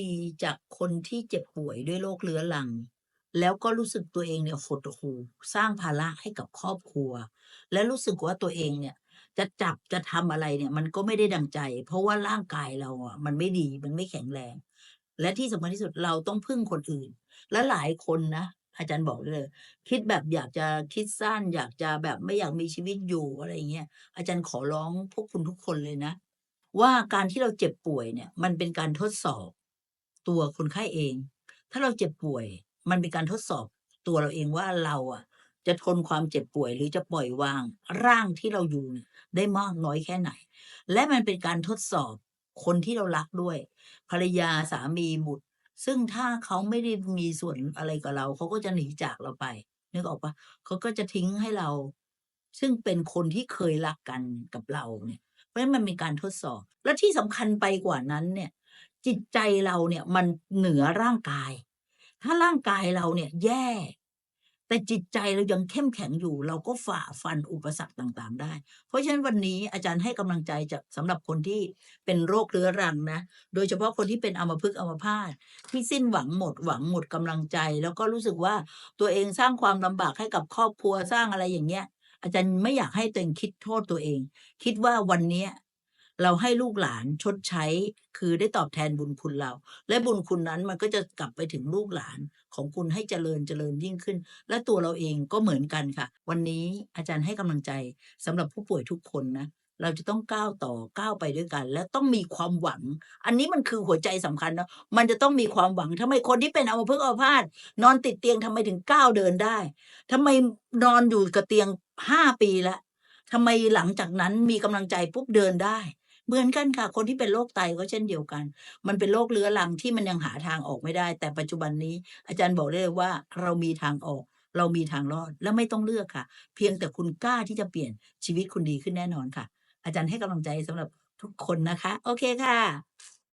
ดีๆ จากคนที่เจ็บป่วยด้วยโรคเรื้อรัง แล้วก็รู้สึกตัวเองเนี่ยหดหู่สร้างภาระให้กับครอบครัว และรู้สึกว่าตัวเองเนี่ยจะจับจะทำอะไรเนี่ย มันก็ไม่ได้ดังใจ เพราะว่าร่างกายเราอะมันไม่ดีมันไม่แข็งแรง และที่สำคัญที่สุดเราต้องพึ่งคนอื่น และหลายคนนะอาจารย์บอกเลย คิดแบบอยากจะคิดสั้น อยากจะแบบไม่อยากมีชีวิตอยู่อะไรเงี้ยอาจารย์ขอร้องพวกคุณทุกคนเลยนะ ว่าการที่เราเจ็บป่วยเนี่ย มันเป็นการทดสอบ ตัวคนไข้เอง ถ้าเราเจ็บป่วย มันเป็นการทดสอบตัวเราเองว่าเราอะ จะทนความเจ็บป่วย หรือจะปล่อยวาง ร่างที่เราอยู่ได้มากน้อยแค่ไหน และมันเป็นการทดสอบคนที่เรารักด้วย ภรรยาสามีบุตร ซึ่งถ้าเขาไม่ได้มีส่วนอะไรกับเรา เขาก็จะหนีจากเราไปนึกออกปล่า?เขาก็จะทิ้งให้เรา ซึ่งเป็นคนที่เคยรักกันกับเราเนี่ย เพราะฉะนั้นมันเป็นการทดสอบ และที่สำคัญไปกว่านั้นเนี่ย จิตใจเราเนี่ยมันเหนือร่างกาย ถ้าร่างกายเราเนี่ยแย่ แต่จิตใจเรายังเข้มแข็งอยู่ เราก็ฝ่าฟันอุปสรรคต่างๆ ได้ เพราะฉะนั้นวันนี้อาจารย์ให้กำลังใจจากสำหรับคนที่เป็นโรคเรื้อรังนะ โดยเฉพาะคนที่เป็นอัมพฤกษ์อัมพาตที่สิ้นหวังหมดหวังหมดกำลังใจ แล้วก็รู้สึกว่าตัวเองสร้างความลำบากให้กับครอบครัวสร้างอะไรอย่างเงี้ย อาจารย์ไม่อยากให้ตัวเองคิดโทษตัวเอง คิดว่าวันนี้ เราให้ลูกหลานชดใช้ คือได้ตอบแทนบุญคุณเรา และบุญคุณนั้นมันก็จะกลับไปถึงลูกหลานของคุณให้เจริญเจริญยิ่งขึ้น และตัวเราเองก็เหมือนกันค่ะ วันนี้อาจารย์ให้กำลังใจสำหรับผู้ป่วยทุกคนนะเราจะต้องก้าวต่อก้าวไปด้วยกัน และต้องมีความหวัง อันนี้มันคือหัวใจสำคัญเนาะมันจะต้องมีความหวังทำไมคนที่เป็นอัมพฤกษ์อัมพาตนอนติดเตียงทำไมถึงก้าวเดินได้ทำไมนอนอยู่กับเตียง5ปีแล้วทำไมหลังจากนั้นมีกำลังใจปุ๊บเดินได้ เหมือนกันค่ะ คนที่เป็นโรคไตก็เช่นเดียวกัน มันเป็นโรคเรื้อรังที่มันยังหาทางออกไม่ได้ แต่ปัจจุบันนี้อาจารย์บอกได้เลยว่าเรามีทางออก เรามีทางรอดและไม่ต้องเลือกค่ะ เพียงแต่คุณกล้าที่จะเปลี่ยนชีวิตคุณดีขึ้นแน่นอนค่ะ อาจารย์ให้กำลังใจสำหรับทุกคนนะคะ โอเคค่ะ